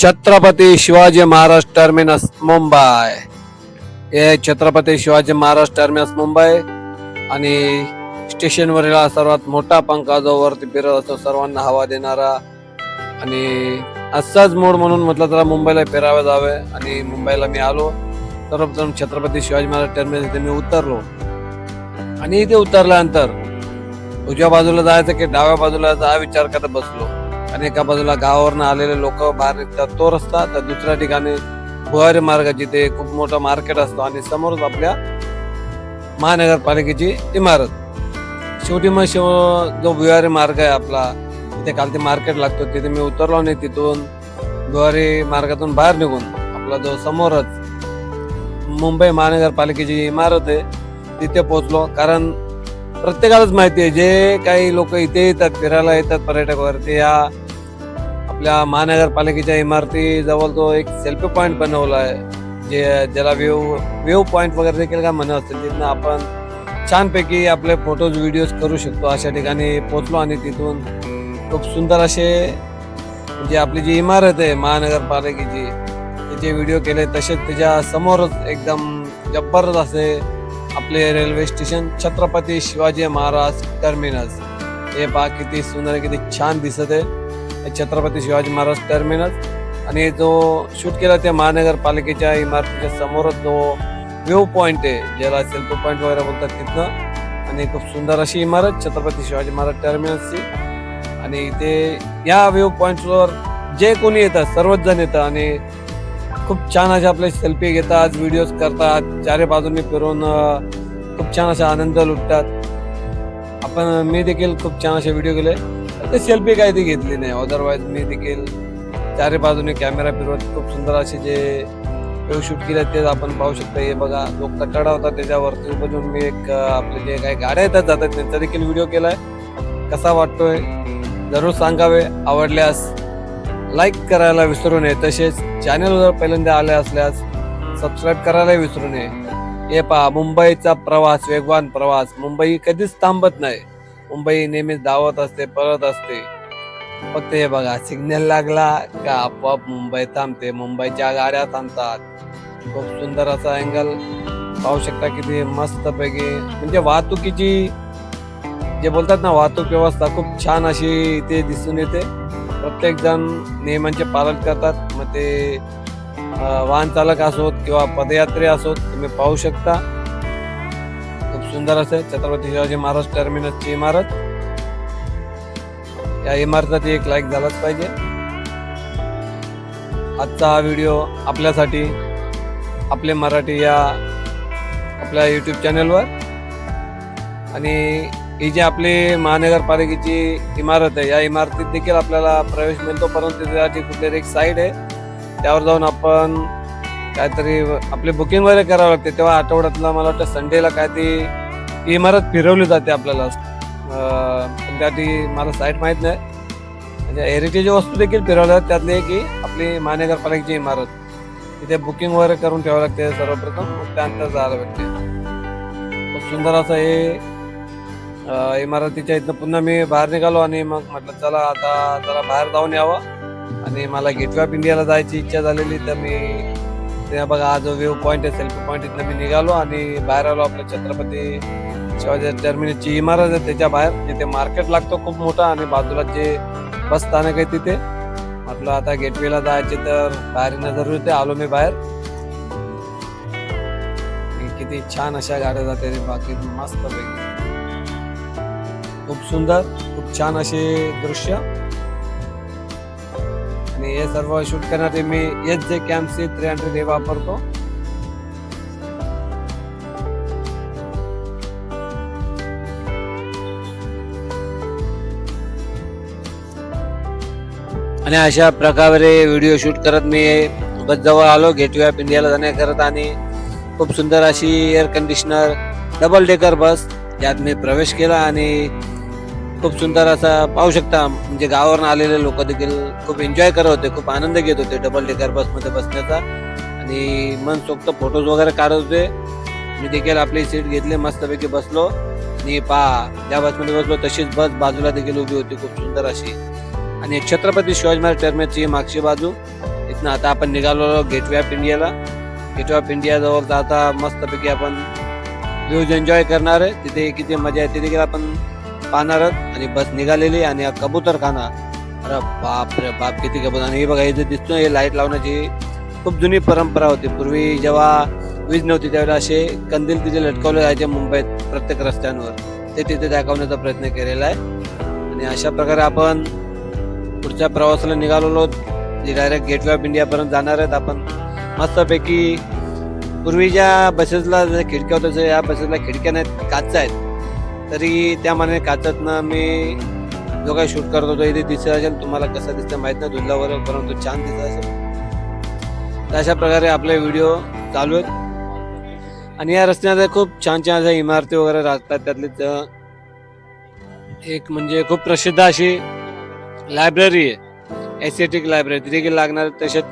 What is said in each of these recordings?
Chhatrapati Shivaji Maharaj terminus Mumbai. हे Chhatrapati Shivaji Maharaj terminus Mumbai आणि स्टेशनवरील हा सर्वात मोठा पंखा जो वरती फिरत असतो सर्वांना हवा देणारा आणि असाच मोड म्हणून म्हटलं तर मुंबईला फिरावं जावे आणि मुंबईला मी आलो. सर्वप्रथम छत्रपती शिवाजी महाराज टर्मिनस इथे मी उतरलो. आणि इथे उतरल्यानंतर उजव्या बाजूला जायचं की डाव्या बाजूला जायचा हा विचार करत बसलो. आणि एका बाजूला गावावरनं आलेले लोक बाहेर निघतात. तो रस्ता तर दुसऱ्या ठिकाणी भुवारी मार्ग जिथे खूप मोठं मार्केट असतो आणि समोरच आपल्या महानगरपालिकेची इमारत. शेवटी मग शेव जो भुवारी मार्ग आहे आपला तिथे काल ते मार्केट लागतो. तिथे मी उतरलो आणि तिथून भुवारी मार्गातून बाहेर निघून आपला जो समोरच मुंबई महानगरपालिकेची इमारत आहे तिथे पोहोचलो. कारण प्रत्येकालाच माहिती आहे जे काही लोक इथे येतात फिरायला येतात पर्यटक वगैरे ते या आपल्या महानगरपालिकेच्या इमारती जवळ जो एक सेल्फी पॉईंट बनवला आहे. जे ज्याला व्ह्यू व्ह्यू पॉईंट वगैरे देखील काय म्हणत असतील तिथनं आपण छानपैकी आपले फोटोज व्हिडिओज करू शकतो. अशा ठिकाणी पोचलो आणि तिथून खूप सुंदर असे जे आपली जी इमारत आहे महानगरपालिकेची त्याचे व्हिडिओ केले तसेच त्याच्या समोरच एकदम जबरदस्त असे आपले railway station Chhatrapati Shivaji Maharaj terminus हे पहा किती सुंदर किती छान दिसत आहे. छत्रपती शिवाजी महाराज टर्मिनस आणि जो शूट केला त्या महानगरपालिकेच्या इमारतीच्या समोरच जो व्ह्यू पॉईंट आहे ज्याला सेल्फी पॉईंट वगैरे बोलतात तिथनं. आणि खूप सुंदर अशी इमारत छत्रपती शिवाजी महाराज टर्मिनसची आणि इथे या व्ह्यू पॉईंट्सवर जे कोणी येतात सर्वच जण येतात आणि खूप छान असे आपले सेल्फी घेतात व्हिडिओज करतात. चारी बाजूंनी फिरून खूप छान असा आनंद लुटतात. आपण मी देखील खूप छान असे व्हिडिओ केले. ते सेल्फी काही ती घेतली नाही. अदरवाईज मी देखील चारी बाजूने कॅमेरा फिरवत खूप सुंदर असे जे व्हिडिओ शूट केले ते आपण पाहू शकता. हे बघा लोक तकडा होता त्याच्यावरती. बघून मी एक आपले जे काही गाड्या येतात जातात त्यांचा देखील व्हिडिओ केलाय. कसा वाटतोय? जरूर सांगावे. आवडल्यास लाईक करायला विसरू नये. तसेच चॅनलवर पहिल्यांदा आले असल्यास सबस्क्राईब करायला विसरू नये. हे पहा मुंबईचा प्रवास वेगवान प्रवास. मुंबई कधीच थांबत नाही. मुंबई नेहमीच धावत असते पळत असते. फक्त हे बघा सिग्नल लागला का आपोआप मुंबई थांबते. मुंबईच्या गाड्या थांबतात. खूप सुंदर असा अँगल पाहू शकता किती मस्त पैकी म्हणजे वाहतुकीची जे बोलतात ना वाहतूक व्यवस्था खूप छान अशी इथे दिसून येते. प्रत्येक जण नियमांचे पालन करतात. मग ते वाहन चालक असोत किंवा पदयात्री असोत तुम्ही पाहू शकता. खूप सुंदर असं. छत्रपती शिवाजी महाराज टर्मिनसची इमारत. या इमारतीसाठी एक लाईक झालाच पाहिजे. आजचा हा व्हिडिओ आपल्यासाठी आपले मराठी या आपल्या यूट्यूब चॅनलवर आणि ही जी आपली महानगरपालिकेची इमारत आहे या इमारतीत देखील आपल्याला प्रवेश मिळतो परंतु त्यासाठी कुठेतरी एक साईड आहे त्यावर जाऊन आपण काहीतरी आपली बुकिंग वगैरे करावं लागते. तेव्हा आठवड्यातला मला वाटतं संडेला काहीतरी इमारत फिरवली जाते आपल्याला. पण त्यासाठी मला साईट माहीत नाही. म्हणजे हेरिटेज वस्तू देखील फिरवल्या जातात. त्यातली एक ही आपली महानगरपालिकेची इमारत. तिथे बुकिंग वगैरे करून ठेवावं लागते सर्वप्रथम. मग त्यानंतर जायला भेटते खूप सुंदर असं हे इमारतीच्या इथनं पुन्हा मी बाहेर निघालो आणि मग म्हटलं चला आता जरा बाहेर जाऊन यावं. आणि मला गेटवे ऑफ इंडियाला जायची इच्छा झालेली. तर मी ते बघा हा जो व्ह्यू पॉईंट आहे सेल्फी पॉईंट इथनं मी निघालो आणि बाहेर आलो आपल्या छत्रपती शिवाजी टर्मिनसची इमारत आहे त्याच्या बाहेर तिथे मार्केट लागतो खूप मोठा आणि बाजूला जे बस स्थानक आहे तिथे. म्हटलं आता गेटवेला जायचे तर बाहेर येणं होते आलो मी बाहेर. किती छान अशा गाड्या जाते बाकी मस्त खूप सुंदर खूप छान असे दृश्य. आणि हे सर्व शूट करण्यासाठी मी एच जे कॅम्पसी थ्री हंड्रेड हे वापरतो. आणि अशा प्रकारे व्हिडिओ शूट करत मी बसजवळ आलो. गेटवे ऑफ इंडियाला जाण्याकरता आणि खूप सुंदर अशी air conditioner double decker bus यात मी प्रवेश केला आणि खूप सुंदर असा पाहू शकता म्हणजे गावावरून आलेले लोक देखील खूप एन्जॉय करत होते खूप आनंद घेत होते डबल डेकर बसमध्ये बसण्याचा. आणि मनसोक्त फोटोज वगैरे काढत होते मी देखील आपली सीट घेतली मस्तपैकी बसलो. आणि पहा ज्या बसमध्ये बसलो तशीच बस बाजूला देखील उभी होती. खूप सुंदर अशी. आणि एक छत्रपती शिवाजी महाराज टर्मिनसची मागची बाजू. इथनं आता आपण निघालो गेटवे ऑफ इंडियाला गेटवे ऑफ इंडिया जवळ तर आता मस्तपैकी आपण व्ह्यूज एन्जॉय करणार आहे. तिथे किती मजा आहे तिथे आपण पाहणार आणि बस निघालेली आणि हा कबूतरखाना. अरे बाप रे बाप किती कबूतर. आणि हे बघा इथे दिसतो हे लाइट लावण्याची खूप जुनी परंपरा होती. पूर्वी जेव्हा वीज नव्हती त्यावेळेला असे कंदील तिथे लटकवले जायचे मुंबईत प्रत्येक रस्त्यांवर. ते तिथे दाखवण्याचा प्रयत्न केलेला आहे. आणि अशा प्रकारे आपण पुढच्या प्रवासाला निघालेलो जे डायरेक्ट गेटवे ऑफ इंडियापर्यंत जाणार आहेत. आपण मस्तपैकी पूर्वीच्या बसेसला जसं खिडक्या होत्या तसं या बसेसला खिडक्या नाहीत काचा आहेत. तरी त्या मानाने काचातनं मी जो काही शूट करत होतो इथे दिसत असेल. तुम्हाला कसं दिसतं माहीत नाही धुंदलावर परंतु छान दिसत असेल. तर अशा प्रकारे आपले व्हिडिओ चालू आहेत. आणि या रस्त्यामध्ये खूप छान छान अशा इमारती वगैरे राहतात. त्यातले एक म्हणजे खूप प्रसिद्ध अशी लायब्ररी आहे. एस्थेटिक लायब्ररी तिथे देखील लागणार तसेच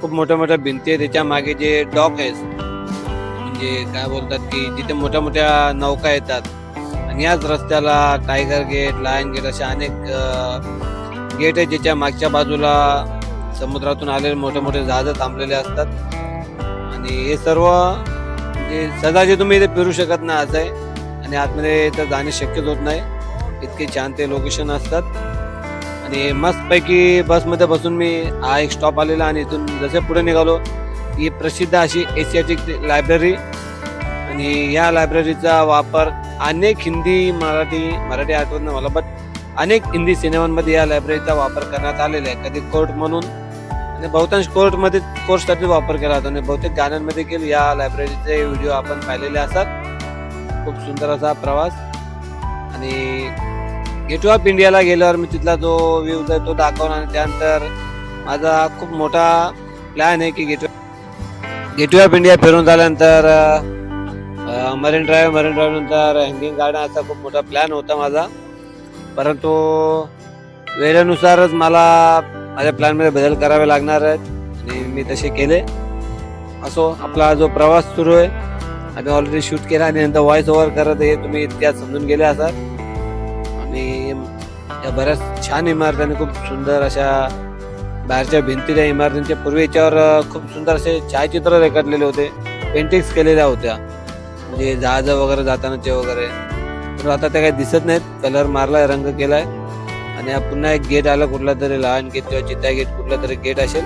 खूप मोठ्या मोठ्या भिंती आहे त्याच्यामागे जे डॉक आहेत म्हणजे काय बोलतात की जिथे मोठ्या मोठ्या नौका येतात. आणि याच रस्त्याला टायगर गेट लायन गेट अशा अनेक गेट आहेत ज्याच्या मागच्या बाजूला समुद्रातून आलेले मोठे मोठे जहाज थांबलेले असतात. आणि हे सर्व म्हणजे सदाचे तुम्ही इथे फिरू शकत नाही असं आहे आणि आतमध्ये तर जाणे शक्यच होत नाही. इतके छान ते लोकेशन असतात. आणि मस्तपैकी बसमध्ये बसून मी हा एक स्टॉप आलेला आणि इथून जसे पुढे निघालो ही प्रसिद्ध अशी एशियाटिक लायब्ररी आणि या लायब्ररीचा वापर अनेक हिंदी मराठी मराठी आठवत नाही मला बट अनेक हिंदी सिनेमांमध्ये या लायब्ररीचा वापर करण्यात आलेला आहे. कधी कोर्ट म्हणून आणि बहुतांश कोर्टमध्ये कोर्टसाठी वापर केला जातो. आणि बहुतेक गाण्यांमध्ये देखील या लायब्ररीचे व्हिडिओ आपण पाहिलेले असतात. खूप सुंदर असा प्रवास. आणि गेटवे ऑफ इंडियाला गेल्यावर मी तिथला जो व्ह्यू आहे तो दाखवणार आणि त्यानंतर माझा खूप मोठा प्लॅन आहे की गेटवे गेटवे ऑफ इंडिया फिरून झाल्यानंतर मरीन ड्राईव्ह मरीन ड्राईव्ह नंतर हँगिंग गार्डन असा खूप मोठा प्लॅन होता माझा. परंतु वेळेनुसारच मला माझ्या प्लॅनमध्ये बदल करावे लागणार आहेत आणि मी तसे केले. असो आपला जो प्रवास सुरू आहे आम्ही ऑलरेडी शूट केला आणि नंतर व्हॉइस ओव्हर करत हे तुम्ही इतक्यात समजून गेले असाल. या बऱ्याच छान इमारतीने खूप सुंदर अशा बाहेरच्या भिंती त्या इमारतींच्या पूर्वी याच्यावर खूप सुंदर असे छायाचित्र रेखाटलेले होते. पेंटिंग्स केलेल्या होत्या. म्हणजे जहाज वगैरे जातानाचे वगैरे. तर आता त्या काही दिसत नाहीत. कलर मारलाय रंग केलाय. आणि पुन्हा एक गेट आला कुठला तरी लहान गेट किंवा चित्ता गेट कुठला तरी गेट असेल.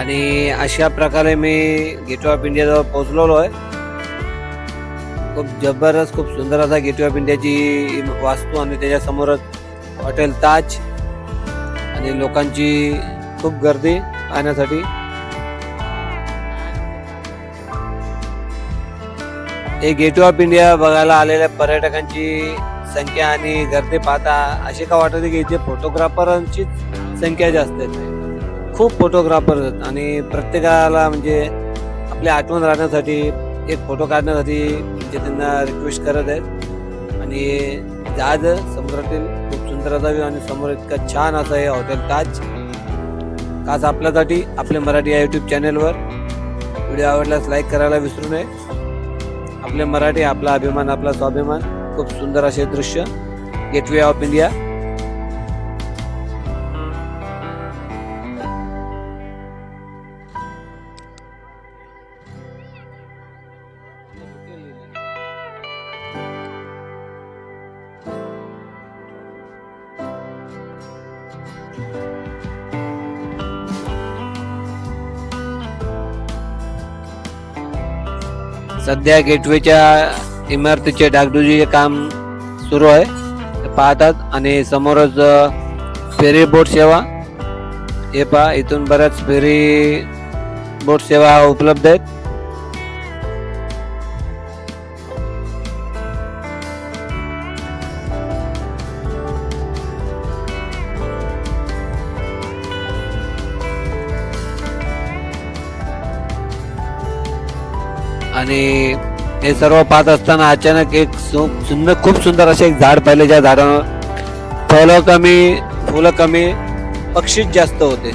आणि अशा प्रकारे मी गेट ऑफ इंडियाजवळ पोहोचलेलो आहे. खूप जबरदस्त खूप सुंदर असा गेट ऑफ इंडियाची वास्तू आणि त्याच्यासमोरच हॉटेल ताज आणि लोकांची खूप गर्दी पाहण्यासाठी. हे गेट ऑफ इंडिया बघायला आलेल्या पर्यटकांची संख्या आणि गर्दी पाहता असे का वाटत की इथे फोटोग्राफरांचीच संख्या जास्त आहे. खूप फोटोग्राफर आहेत आणि प्रत्येकाला म्हणजे आपली आठवण राहण्यासाठी एक फोटो काढण्यासाठी म्हणजे त्यांना रिक्वेस्ट करत आहेत. आणि जहाज समुद्रातील खूप सुंदर असावी आणि समोर इतकं छान असं आहे हॉटेल ताज. खास आपल्यासाठी आपल्या मराठी या यूट्यूब चॅनेलवर व्हिडिओ आवडल्यास लाईक करायला विसरू नये. आपले मराठी आपला अभिमान आपला स्वाभिमान. खूप सुंदर असे दृश्य. गेटवे ऑफ इंडिया सध्या गेटवेच्या इमारतीचे डागडुजीचे काम सुरू आहे. पाहतात आणि समोरच फेरी बोट सेवा. हे पहा इथून बऱ्याच फेरी बोट सेवा उपलब्ध आहेत. आणि हे सर्व पाहत असताना अचानक एक सु- सुंदर खूप सुंदर असे एक झाड पाहिले ज्या झाडावर फळं कमी फुलं कमी पक्षीच जास्त होते.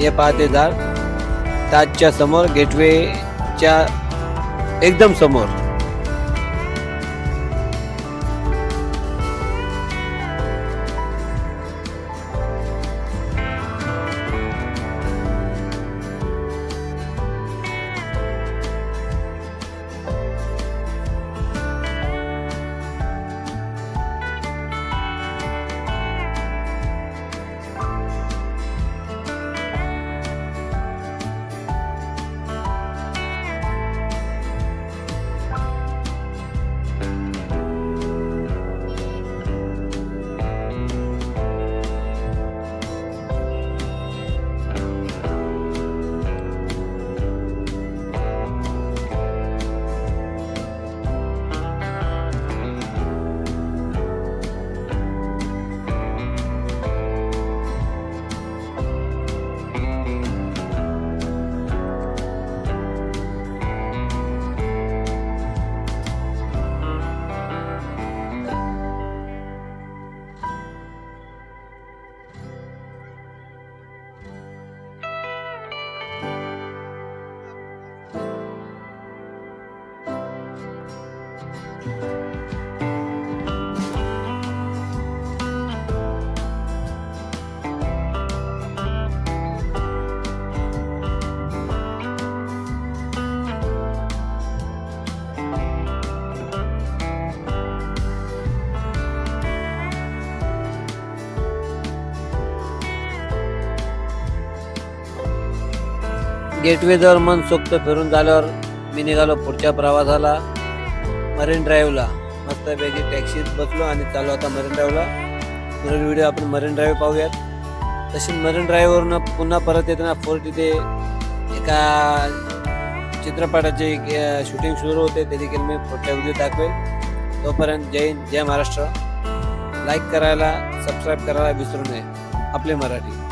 हे पाहते झाड. ताजच्या समोर गेटवेच्या एकदम समोर. गेटवे जवळ मन सोक्त फिरून झाल्यावर मी निघालो पुढच्या प्रवासाला. मरीन ड्राईव्हला. मस्तपैकी टॅक्सीत बसलो आणि चालू आता मरीन ड्राईव्हला. पुढील व्हिडिओ आपण मरीन ड्राईव्ह पाहूयात. तशी मरीन ड्राईव्हवरून पुन्हा परत येताना फोर्ट इथे एका चित्रपटाचे शूटिंग सुरू होते. ते देखील मी पुढच्या व्हिडिओ दाखवेल. तोपर्यंत जय हिंद जय महाराष्ट्र. लाईक करायला सबस्क्राईब करायला विसरू नये. आपले मराठी.